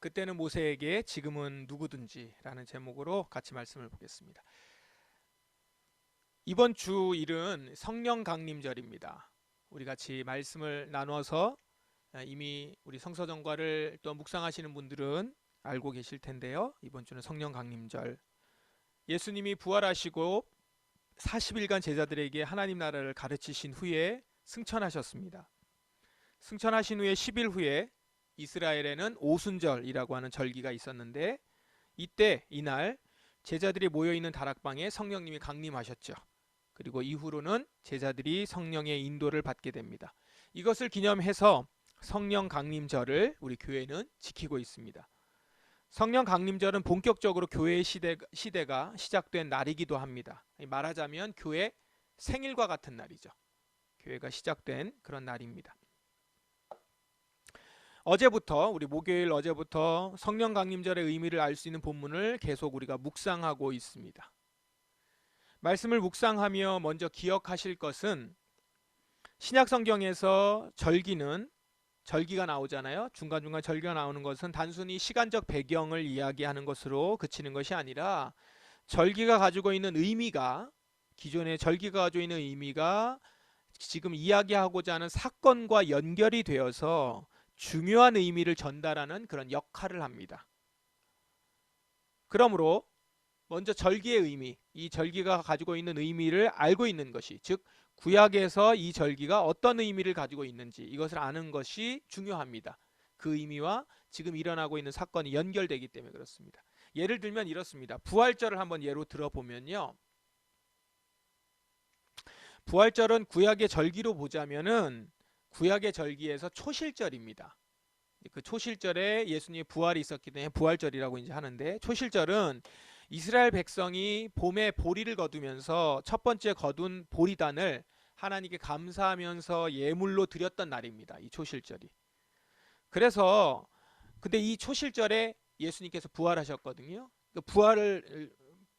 그때는 모세에게 지금은 누구든지라는 제목으로 같이 말씀을 보겠습니다. 이번 주 일은 성령 강림절입니다. 우리 같이 말씀을 나눠서 이미 우리 성서정과를 또 묵상하시는 분들은 알고 계실 텐데요. 이번 주는 성령 강림절. 예수님이 부활하시고 40일간 제자들에게 하나님 나라를 가르치신 후에 승천하셨습니다. 승천하신 후에 10일 후에 이스라엘에는 오순절이라고 하는 절기가 있었는데 이때 이날 제자들이 모여 있는 다락방에 성령님이 강림하셨죠. 그리고 이후로는 제자들이 성령의 인도를 받게 됩니다. 이것을 기념해서 성령 강림절을 우리 교회는 지키고 있습니다. 성령 강림절은 본격적으로 교회의 시대, 시대가 시작된 날이기도 합니다. 말하자면 교회 생일과 같은 날이죠. 교회가 시작된 그런 날입니다. 어제부터 우리 목요일 어제부터 성령 강림절의 의미를 알 수 있는 본문을 계속 우리가 묵상하고 있습니다. 말씀을 묵상하며 먼저 기억하실 것은 신약 성경에서 절기는 절기가 나오잖아요. 중간중간 절기가 나오는 것은 단순히 시간적 배경을 이야기하는 것으로 그치는 것이 아니라 절기가 가지고 있는 의미가 기존의 절기가 가지고 있는 의미가 지금 이야기하고자 하는 사건과 연결이 되어서 중요한 의미를 전달하는 그런 역할을 합니다. 그러므로 먼저 절기의 의미, 이 절기가 가지고 있는 의미를 알고 있는 것이 즉 구약에서 이 절기가 어떤 의미를 가지고 있는지 이것을 아는 것이 중요합니다. 그 의미와 지금 일어나고 있는 사건이 연결되기 때문에 그렇습니다. 예를 들면 이렇습니다. 부활절을 한번 예로 들어보면요. 부활절은 구약의 절기로 보자면은 구약의 절기에서 초실절입니다. 그 초실절에 예수님의 부활이 있었기 때문에 부활절이라고 이제 하는데 초실절은 이스라엘 백성이 봄에 보리를 거두면서 첫 번째 거둔 보리단을 하나님께 감사하면서 예물로 드렸던 날입니다. 이 초실절이. 그래서 근데 이 초실절에 예수님께서 부활하셨거든요. 그 부활을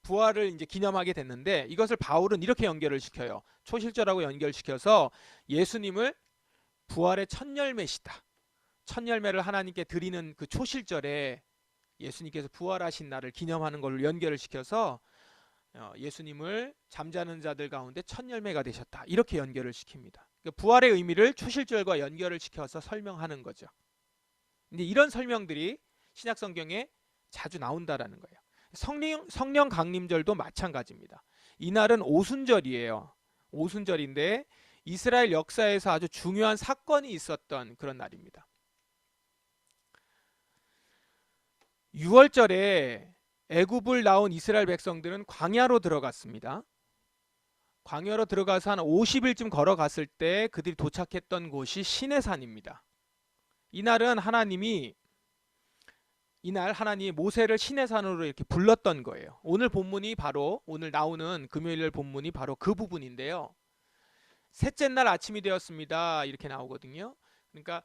부활을 이제 기념하게 됐는데 이것을 바울은 이렇게 연결을 시켜요. 초실절하고 연결시켜서 예수님을 부활의 첫 열매시다. 첫 열매를 하나님께 드리는 그 초실절에 예수님께서 부활하신 날을 기념하는 걸로 연결을 시켜서 어, 예수님을 잠자는 자들 가운데 첫 열매가 되셨다. 이렇게 연결을 시킵니다. 그러니까 부활의 의미를 초실절과 연결을 시켜서 설명하는 거죠. 근데 이런 설명들이 신약 성경에 자주 나온다라는 거예요. 성령 성령 강림절도 마찬가지입니다. 이날은 오순절이에요. 오순절인데 이스라엘 역사에서 아주 중요한 사건이 있었던 그런 날입니다. 6월절에 애굽을 나온 이스라엘 백성들은 광야로 들어갔습니다. 광야로 들어가서 한 50일쯤 걸어갔을 때 그들이 도착했던 곳이 시내산입니다. 이날은 하나님이 이날 하나님이 모세를 시내산으로 이렇게 불렀던 거예요. 오늘 본문이 바로 오늘 나오는 금요일 본문이 바로 그 부분인데요. 셋째 날 아침이 되었습니다. 이렇게 나오거든요. 그러니까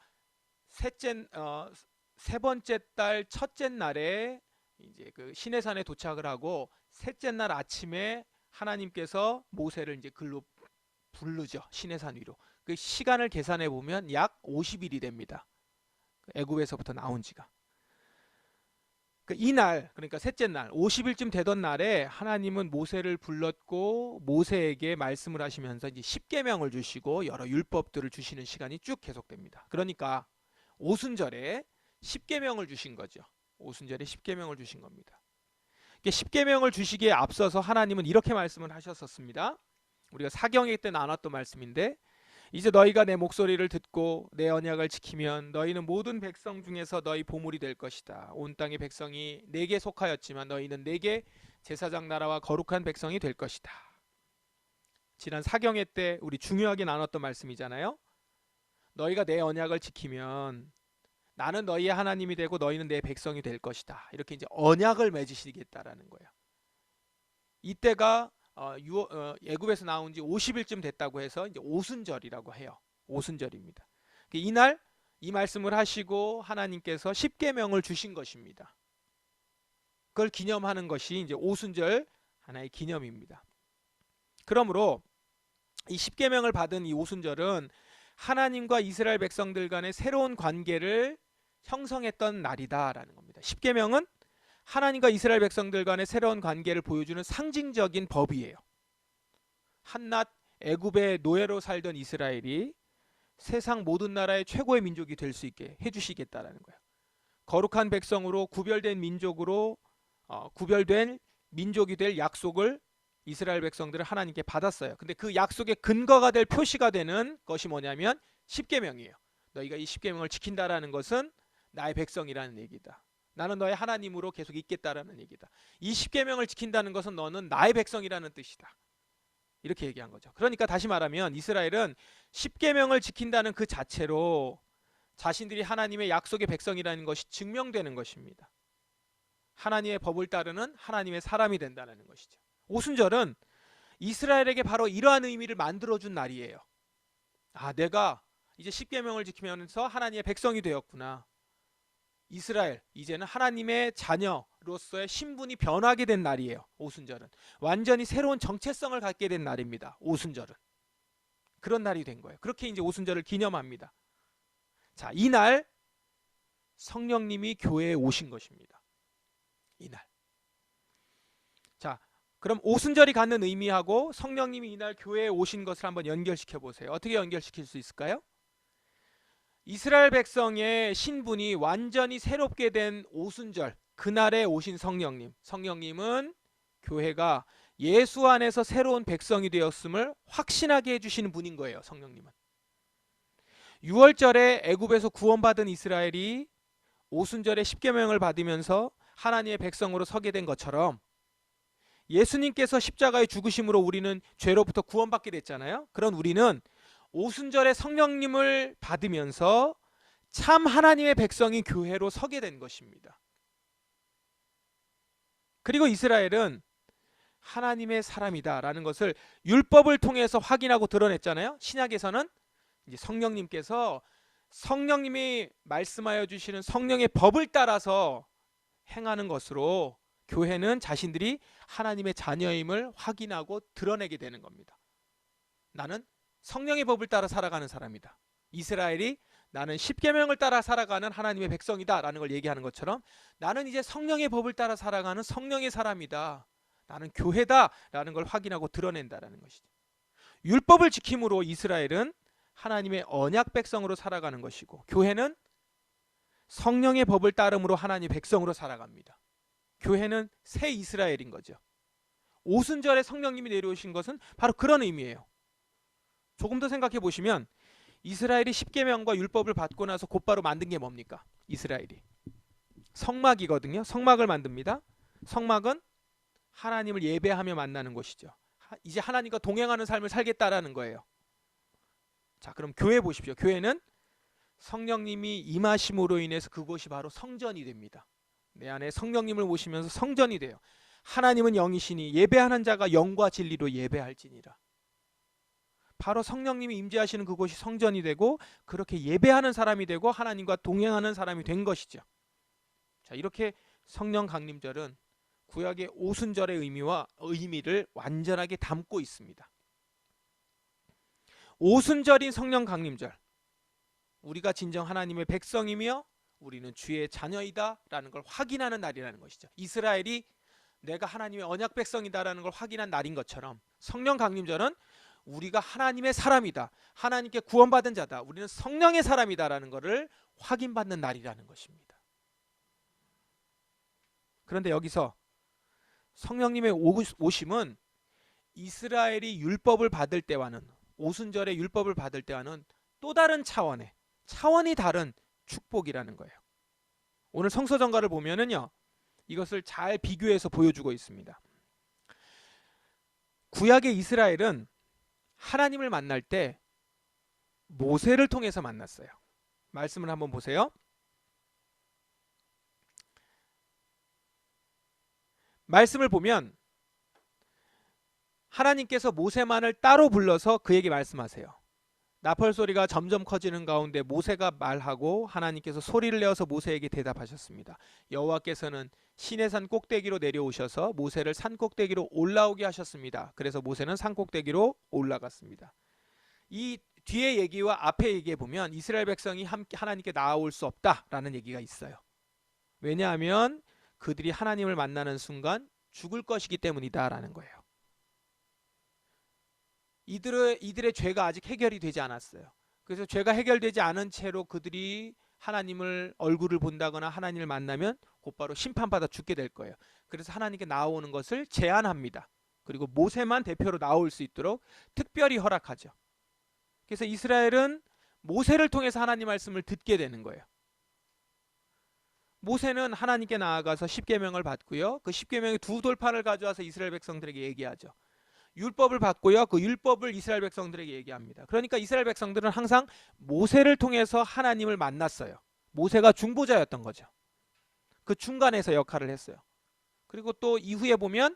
셋째 어, 세 번째 달 첫째 날에 이제 그 시내산에 도착을 하고 셋째 날 아침에 하나님께서 모세를 이제 글로 부르죠. 시내산 위로. 그 시간을 계산해 보면 약 50일이 됩니다. 그 애굽에서부터 나온 지가. 그 이날 그러니까 셋째 날 50일쯤 되던 날에 하나님은 모세를 불렀고 모세에게 말씀을 하시면서 이제 십계명을 주시고 여러 율법들을 주시는 시간이 쭉 계속됩니다. 그러니까 오순절에 십계명을 주신 거죠. 오순절에 십계명을 주신 겁니다. 십계명을 주시기에 앞서서 하나님은 이렇게 말씀을 하셨었습니다. 우리가 사경회 때 나눴던 말씀인데 이제 너희가 내 목소리를 듣고 내 언약을 지키면 너희는 모든 백성 중에서 너희 보물이 될 것이다. 온 땅의 백성이 내게 속하였지만 너희는 내게 제사장 나라와 거룩한 백성이 될 것이다. 지난 사경회 때 우리 중요하게 나눴던 말씀이잖아요. 너희가 내 언약을 지키면 나는 너희의 하나님이 되고 너희는 내 백성이 될 것이다. 이렇게 이제 언약을 맺으시겠다라는 거예요. 이때가 어, 유, 어, 애굽에서 나온 지 50일쯤 됐다고 해서 이제 오순절이라고 해요. 오순절입니다. 그 이날 이 말씀을 하시고 하나님께서 십계명을 주신 것입니다. 그걸 기념하는 것이 이제 오순절 하나의 기념입니다. 그러므로 이 십계명을 받은 이 오순절은 하나님과 이스라엘 백성들 간의 새로운 관계를 형성했던 날이다라는. 겁니다. 10계명은 하나님과 이스라엘 백성들 간의 새로운 관계를 보여주는 상징적인 법이에요. 한낱 애굽의 노예로 살던 이스라엘이 세상 모든 나라의 최고의 민족이 될 수 있게 해주시겠다라는 거예요. 거룩한 백성으로 구별된 민족으로 어, 구별된 민족이 될 약속을 이스라엘 백성들은 하나님께 받았어요. 근데 그 약속의 근거가 될 표시가 되는 것이 뭐냐면 십계명이에요. 너희가 이 십계명을 지킨다라는 것은 나의 백성이라는 얘기다. 나는 너의 하나님으로 계속 있겠다라는 얘기다. 이 십계명을 지킨다는 것은 너는 나의 백성이라는 뜻이다. 이렇게 얘기한 거죠. 그러니까 다시 말하면 이스라엘은 십계명을 지킨다는 그 자체로 자신들이 하나님의 약속의 백성이라는 것이 증명되는 것입니다. 하나님의 법을 따르는 하나님의 사람이 된다는 것이죠. 오순절은 이스라엘에게 바로 이러한 의미를 만들어준 날이에요. 아, 내가 이제 십계명을 지키면서 하나님의 백성이 되었구나. 이스라엘 이제는 하나님의 자녀로서의 신분이 변하게 된 날이에요. 오순절은 완전히 새로운 정체성을 갖게 된 날입니다. 오순절은 그런 날이 된 거예요. 그렇게 이제 오순절을 기념합니다. 자, 이날 성령님이 교회에 오신 것입니다. 이날. 자, 그럼 오순절이 갖는 의미하고 성령님이 이날 교회에 오신 것을 한번 연결시켜 보세요. 어떻게 연결시킬 수 있을까요? 이스라엘 백성의 신분이 완전히 새롭게 된 오순절 그날에 오신 성령님. 성령님은 교회가 예수 안에서 새로운 백성이 되었음을 확신하게 해주시는 분인 거예요. 성령님은. 6월절에 애굽에서 구원받은 이스라엘이 오순절에 십계명을 받으면서 하나님의 백성으로 서게 된 것처럼 예수님께서 십자가의 죽으심으로 우리는 죄로부터 구원받게 됐잖아요. 그런 우리는 오순절에 성령님을 받으면서 참 하나님의 백성이 교회로 서게 된 것입니다. 그리고 이스라엘은 하나님의 사람이다라는 것을 율법을 통해서 확인하고 드러냈잖아요. 신약에서는 이제 성령님께서 성령님이 말씀하여 주시는 성령의 법을 따라서 행하는 것으로 교회는 자신들이 하나님의 자녀임을 확인하고 드러내게 되는 겁니다. 나는 성령의 법을 따라 살아가는 사람이다. 이스라엘이 나는 십계명을 따라 살아가는 하나님의 백성이다라는 걸 얘기하는 것처럼 나는 이제 성령의 법을 따라 살아가는 성령의 사람이다. 나는 교회다라는 걸 확인하고 드러낸다라는 것이죠. 율법을 지킴으로 이스라엘은 하나님의 언약 백성으로 살아가는 것이고 교회는 성령의 법을 따름으로 하나님 백성으로 살아갑니다. 교회는 새 이스라엘인 거죠. 오순절에 성령님이 내려오신 것은 바로 그런 의미예요. 조금 더 생각해 보시면 이스라엘이 십계명과 율법을 받고 나서 곧바로 만든 게 뭡니까? 이스라엘이 성막이거든요. 성막을 만듭니다. 성막은 하나님을 예배하며 만나는 곳이죠. 이제 하나님과 동행하는 삶을 살겠다라는 거예요. 자, 그럼 교회 보십시오. 교회는 성령님이 임하심으로 인해서 그곳이 바로 성전이 됩니다. 내 안에 성령님을 모시면서 성전이 돼요. 하나님은 영이시니 예배하는 자가 영과 진리로 예배할지니라. 바로 성령님이 임재하시는 그곳이 성전이 되고 그렇게 예배하는 사람이 되고 하나님과 동행하는 사람이 된 것이죠. 자, 이렇게 성령 강림절은 구약의 오순절의 의미와 의미를 완전하게 담고 있습니다. 오순절인 성령 강림절. 우리가 진정 하나님의 백성이며 우리는 주의 자녀이다라는 걸 확인하는 날이라는 것이죠. 이스라엘이 내가 하나님의 언약 백성이다라는 걸 확인한 날인 것처럼 성령 강림절은 우리가 하나님의 사람이다. 하나님께 구원받은 자다. 우리는 성령의 사람이다라는 것을 확인받는 날이라는 것입니다. 그런데 여기서 성령님의 오심은 이스라엘이 율법을 받을 때와는 오순절에 율법을 받을 때와는 또 다른 차원의 차원이 다른 축복이라는 거예요. 오늘 성서 전가를 보면은요. 이것을 잘 비교해서 보여주고 있습니다. 구약의 이스라엘은 하나님을 만날 때 모세를 통해서 만났어요. 말씀을 한번 보세요. 말씀을 보면 하나님께서 모세만을 따로 불러서 그에게 말씀하세요. 나팔 소리가 점점 커지는 가운데 모세가 말하고 하나님께서 소리를 내어서 모세에게 대답하셨습니다. 여호와께서는 시내산 꼭대기로 내려오셔서 모세를 산 꼭대기로 올라오게 하셨습니다. 그래서 모세는 산 꼭대기로 올라갔습니다. 이 뒤에 얘기와 앞에 얘기에 보면 이스라엘 백성이 함께 하나님께 나아올 수 없다라는 얘기가 있어요. 왜냐하면 그들이 하나님을 만나는 순간 죽을 것이기 때문이다라는 거예요. 이들의 이들의 죄가 아직 해결이 되지 않았어요. 그래서 죄가 해결되지 않은 채로 그들이 하나님을 얼굴을 본다거나 하나님을 만나면 곧바로 심판받아 죽게 될 거예요. 그래서 하나님께 나오는 것을 제한합니다. 그리고 모세만 대표로 나올 수 있도록 특별히 허락하죠. 그래서 이스라엘은 모세를 통해서 하나님 말씀을 듣게 되는 거예요. 모세는 하나님께 나아가서 십계명을 받고요. 그 십계명의 두 돌판을 가져와서 이스라엘 백성들에게 얘기하죠. 율법을 받고요. 그 율법을 이스라엘 백성들에게 얘기합니다. 그러니까 이스라엘 백성들은 항상 모세를 통해서 하나님을 만났어요. 모세가 중보자였던 거죠. 그 중간에서 역할을 했어요. 그리고 또 이후에 보면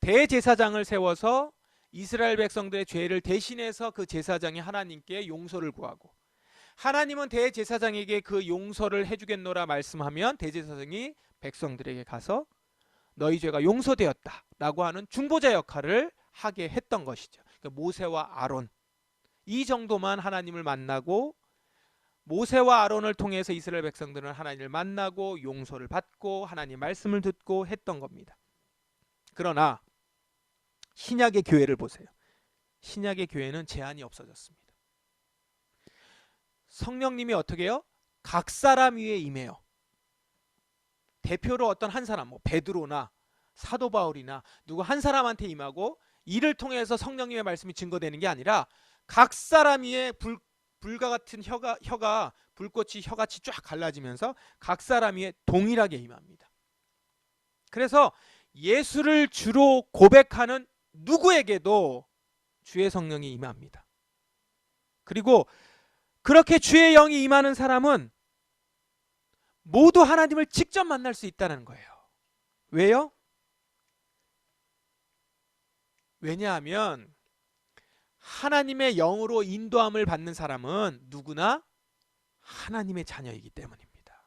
대제사장을 세워서 이스라엘 백성들의 죄를 대신해서 그 제사장이 하나님께 용서를 구하고 하나님은 대제사장에게 그 용서를 해주겠노라 말씀하면 대제사장이 백성들에게 가서 너희 죄가 용서되었다라고 하는 중보자 역할을 하게 했던 것이죠. 그러니까 모세와 아론 이 정도만 하나님을 만나고 모세와 아론을 통해서 이스라엘 백성들은 하나님을 만나고 용서를 받고 하나님 말씀을 듣고 했던 겁니다. 그러나 신약의 교회를 보세요. 신약의 교회는 제한이 없어졌습니다. 성령님이 어떻게 해요? 각 사람 위에 임해요. 대표로 어떤 한 사람, 뭐 베드로나 사도 바울이나 누구 한 사람한테 임하고 이를 통해서 성령님의 말씀이 증거되는 게 아니라 각 사람 위에 불, 불과 같은 혀가 혀가 불꽃이 혀같이 쫙 갈라지면서 각 사람 위에 동일하게 임합니다. 그래서 예수를 주로 고백하는 누구에게도 주의 성령이 임합니다. 그리고 그렇게 주의 영이 임하는 사람은 모두 하나님을 직접 만날 수 있다는 거예요. 왜요? 왜냐하면 하나님의 영으로 인도함을 받는 사람은 누구나 하나님의 자녀이기 때문입니다.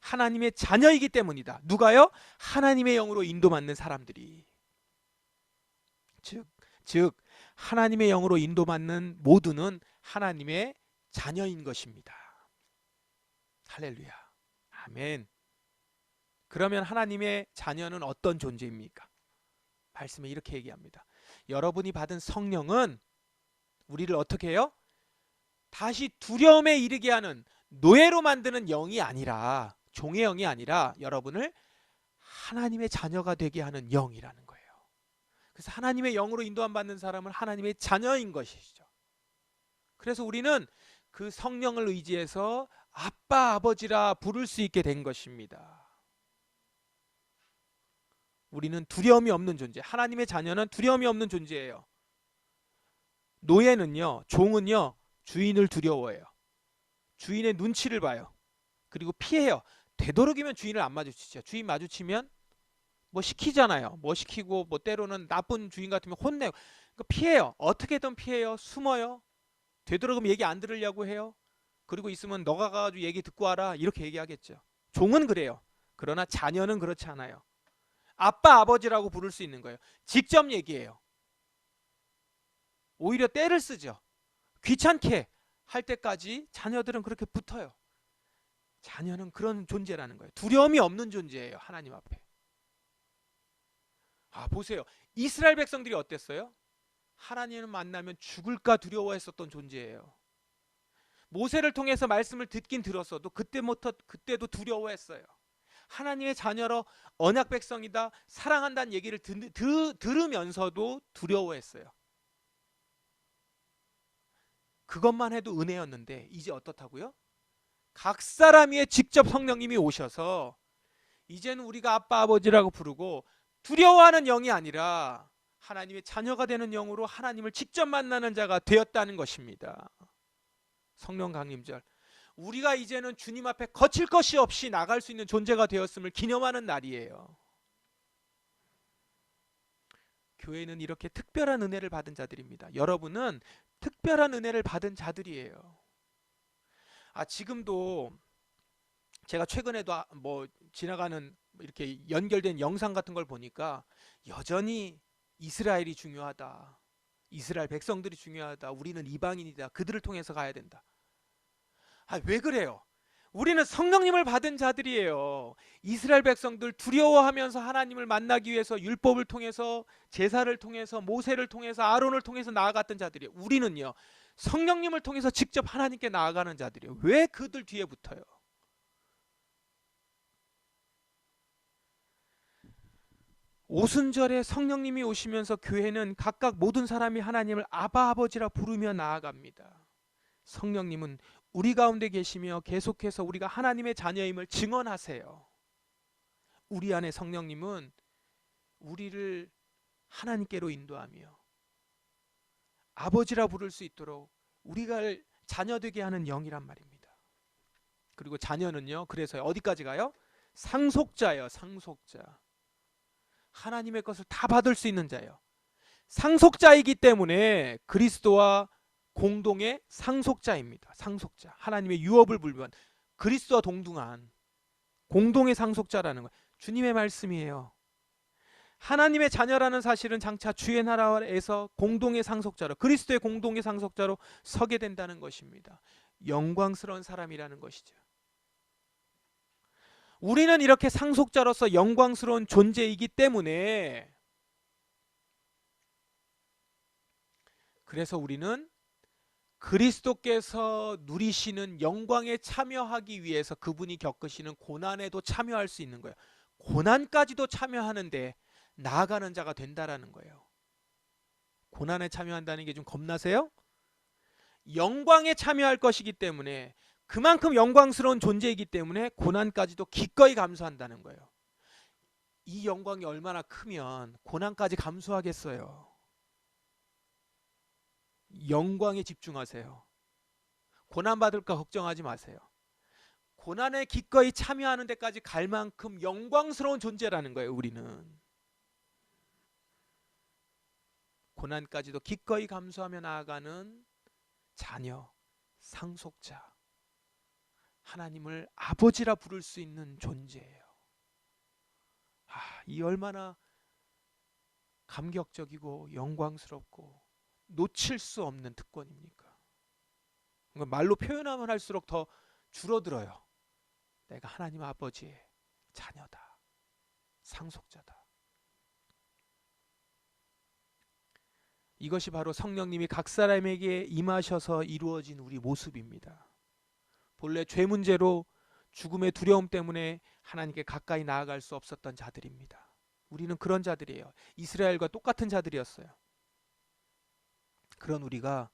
하나님의 자녀이기 때문이다. 누가요? 하나님의 영으로 인도받는 사람들이. 즉, 즉 하나님의 영으로 인도받는 모두는 하나님의 자녀인 것입니다. 할렐루야. 아멘. 그러면 하나님의 자녀는 어떤 존재입니까? 말씀에 이렇게 얘기합니다. 여러분이 받은 성령은 우리를 어떻게 해요? 다시 두려움에 이르게 하는 노예로 만드는 영이 아니라 종의 영이 아니라 여러분을 하나님의 자녀가 되게 하는 영이라는 거예요. 그래서 하나님의 영으로 인도함 받는 사람은 하나님의 자녀인 것이죠. 그래서 우리는 그 성령을 의지해서 아빠 아버지라 부를 수 있게 된 것입니다. 우리는 두려움이 없는 존재. 하나님의 자녀는 두려움이 없는 존재예요. 노예는요, 종은요, 주인을 두려워해요. 주인의 눈치를 봐요. 그리고 피해요. 되도록이면 주인을 안 마주치죠. 주인 마주치면 뭐 시키잖아요. 뭐 시키고 뭐 때로는 나쁜 주인 같으면 혼내요. 그러니까 피해요. 어떻게든 피해요. 숨어요. 되도록이면 얘기 안 들으려고 해요. 그리고 있으면 너가 가가지고 얘기 듣고 와라 이렇게 얘기하겠죠. 종은 그래요. 그러나 자녀는 그렇지 않아요. 아빠 아버지라고 부를 수 있는 거예요. 직접 얘기해요. 오히려 때를 쓰죠. 귀찮게 할 때까지 자녀들은 그렇게 붙어요. 자녀는 그런 존재라는 거예요. 두려움이 없는 존재예요. 하나님 앞에. 아, 보세요. 이스라엘 백성들이 어땠어요? 하나님을 만나면 죽을까 두려워했었던 존재예요. 모세를 통해서 말씀을 듣긴 들었어도 그때부터 그때도 두려워했어요. 하나님의 자녀로 언약 백성이다 사랑한다는 얘기를 드, 드, 들으면서도 두려워했어요. 그것만 해도 은혜였는데 이제 어떻다고요? 각 사람 위에 직접 성령님이 오셔서 이제는 우리가 아빠 아버지라고 부르고 두려워하는 영이 아니라 하나님의 자녀가 되는 영으로 하나님을 직접 만나는 자가 되었다는 것입니다. 성령 강림절. 우리가 이제는 주님 앞에 거칠 것이 없이 나갈 수 있는 존재가 되었음을 기념하는 날이에요. 교회는 이렇게 특별한 은혜를 받은 자들입니다. 여러분은 특별한 은혜를 받은 자들이에요. 아 지금도 제가 최근에도 아, 뭐 지나가는 이렇게 연결된 영상 같은 걸 보니까 여전히 이스라엘이 중요하다. 이스라엘 백성들이 중요하다. 우리는 이방인이다. 그들을 통해서 가야 된다. 아, 왜 그래요? 우리는 성령님을 받은 자들이에요. 이스라엘 백성들 두려워하면서 하나님을 만나기 위해서 율법을 통해서 제사를 통해서 모세를 통해서 아론을 통해서 나아갔던 자들이에요. 우리는요. 성령님을 통해서 직접 하나님께 나아가는 자들이에요. 왜 그들 뒤에 붙어요? 오순절에 성령님이 오시면서 교회는 각각 모든 사람이 하나님을 아바 아버지라 부르며 나아갑니다. 성령님은 우리 가운데 계시며 계속해서 우리가 하나님의 자녀임을 증언하세요. 우리 안에 성령님은 우리를 하나님께로 인도하며 아버지라 부를 수 있도록 우리가 자녀 되게 하는 영이란 말입니다. 그리고 자녀는요. 그래서 어디까지 가요? 상속자예요. 상속자. 하나님의 것을 다 받을 수 있는 자예요. 상속자이기 때문에 그리스도와 공동의 상속자입니다. 상속자. 하나님의 유업을 불면 그리스도와 동등한 공동의 상속자라는 거예요. 주님의 말씀이에요. 하나님의 자녀라는 사실은 장차 주의 나라에서 공동의 상속자로 그리스도의 공동의 상속자로 서게 된다는 것입니다. 영광스러운 사람이라는 것이죠. 우리는 이렇게 상속자로서 영광스러운 존재이기 때문에 그래서 우리는 그리스도께서 누리시는 영광에 참여하기 위해서 그분이 겪으시는 고난에도 참여할 수 있는 거예요. 고난까지도 참여하는데 나아가는 자가 된다라는 거예요. 고난에 참여한다는 게 좀 겁나세요? 영광에 참여할 것이기 때문에 그만큼 영광스러운 존재이기 때문에 고난까지도 기꺼이 감수한다는 거예요. 이 영광이 얼마나 크면 고난까지 감수하겠어요. 영광에 집중하세요. 고난 받을까 걱정하지 마세요. 고난에 기꺼이 참여하는 데까지 갈 만큼 영광스러운 존재라는 거예요, 우리는. 고난까지도 기꺼이 감수하며 나아가는 자녀, 상속자. 하나님을 아버지라 부를 수 있는 존재예요. 아, 이 얼마나 감격적이고 영광스럽고 놓칠 수 없는 특권입니까? 말로 표현하면 할수록 더 줄어들어요. 내가 하나님 아버지의 자녀다. 상속자다. 이것이 바로 성령님이 각 사람에게 임하셔서 이루어진 우리 모습입니다. 본래 죄 문제로 죽음의 두려움 때문에 하나님께 가까이 나아갈 수 없었던 자들입니다. 우리는 그런 자들이에요. 이스라엘과 똑같은 자들이었어요. 그런 우리가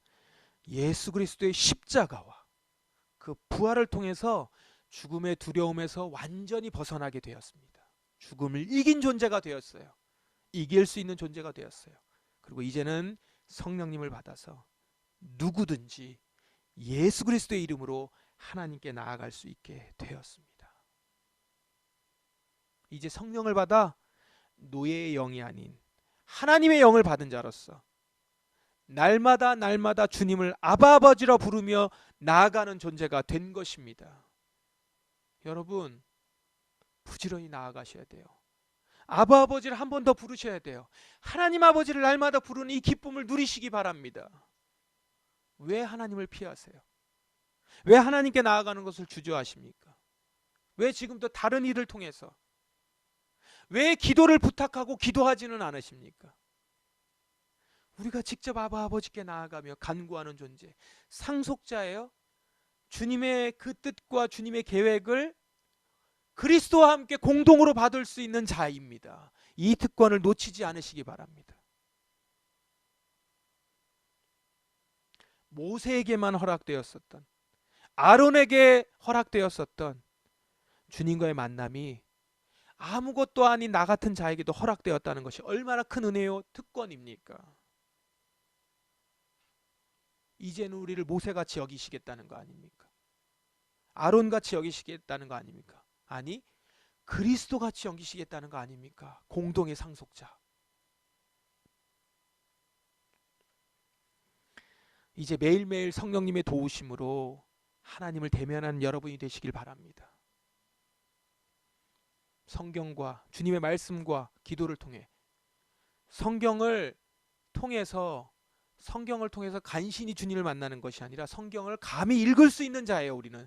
예수 그리스도의 십자가와 그 부활을 통해서 죽음의 두려움에서 완전히 벗어나게 되었습니다. 죽음을 이긴 존재가 되었어요. 이길 수 있는 존재가 되었어요. 그리고 이제는 성령님을 받아서 누구든지 예수 그리스도의 이름으로 하나님께 나아갈 수 있게 되었습니다. 이제 성령을 받아 노예의 영이 아닌 하나님의 영을 받은 자로서 날마다 날마다 주님을 아바 아버지라 부르며 나아가는 존재가 된 것입니다. 여러분 부지런히 나아가셔야 돼요. 아바 아버지를 한 번 더 부르셔야 돼요. 하나님 아버지를 날마다 부르는 이 기쁨을 누리시기 바랍니다. 왜 하나님을 피하세요? 왜 하나님께 나아가는 것을 주저하십니까? 왜 지금도 다른 일을 통해서 왜 기도를 부탁하고 기도하지는 않으십니까? 우리가 직접 아바 아버지께 나아가며 간구하는 존재, 상속자예요. 주님의 그 뜻과 주님의 계획을 그리스도와 함께 공동으로 받을 수 있는 자입니다. 이 특권을 놓치지 않으시기 바랍니다. 모세에게만 허락되었었던 아론에게 허락되었었던 주님과의 만남이 아무것도 아닌 나 같은 자에게도 허락되었다는 것이 얼마나 큰 은혜요 특권입니까? 이제는 우리를 모세같이 여기시겠다는 거 아닙니까? 아론같이 여기시겠다는 거 아닙니까? 아니 그리스도같이 여기시겠다는 거 아닙니까? 공동의 상속자. 이제 매일매일 성령님의 도우심으로 하나님을 대면하는 여러분이 되시길 바랍니다. 성경과 주님의 말씀과 기도를 통해 성경을 통해서 성경을 통해서 간신히 주님을 만나는 것이 아니라 성경을 감히 읽을 수 있는 자예요, 우리는.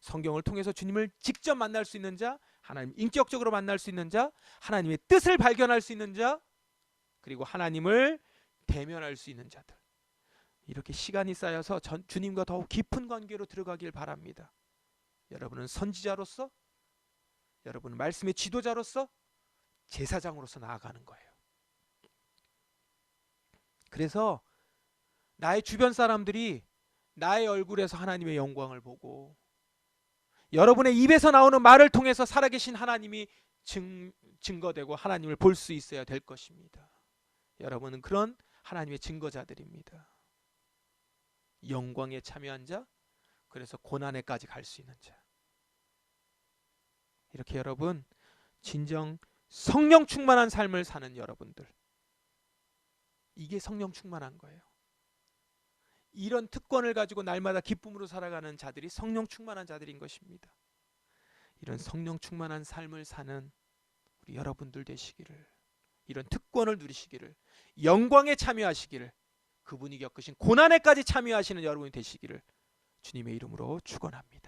성경을 통해서 주님을 직접 만날 수 있는 자, 하나님 인격적으로 만날 수 있는 자, 하나님의 뜻을 발견할 수 있는 자, 그리고 하나님을 대면할 수 있는 자들. 이렇게 시간이 쌓여서 전, 주님과 더욱 깊은 관계로 들어가길 바랍니다. 여러분은 선지자로서, 여러분은 말씀의 지도자로서, 제사장으로서 나아가는 거예요. 그래서 나의 주변 사람들이 나의 얼굴에서 하나님의 영광을 보고 여러분의 입에서 나오는 말을 통해서 살아계신 하나님이 증, 증거되고 하나님을 볼 수 있어야 될 것입니다. 여러분은 그런 하나님의 증거자들입니다. 영광에 참여한 자, 그래서 고난에까지 갈 수 있는 자. 이렇게 여러분 진정 성령 충만한 삶을 사는 여러분들. 이게 성령 충만한 거예요. 이런 특권을 가지고 날마다 기쁨으로 살아가는 자들이 성령 충만한 자들인 것입니다. 이런 성령 충만한 삶을 사는 우리 여러분들 되시기를 이런 특권을 누리시기를 영광에 참여하시기를 그분이 겪으신 고난에까지 참여하시는 여러분이 되시기를 주님의 이름으로 축원합니다.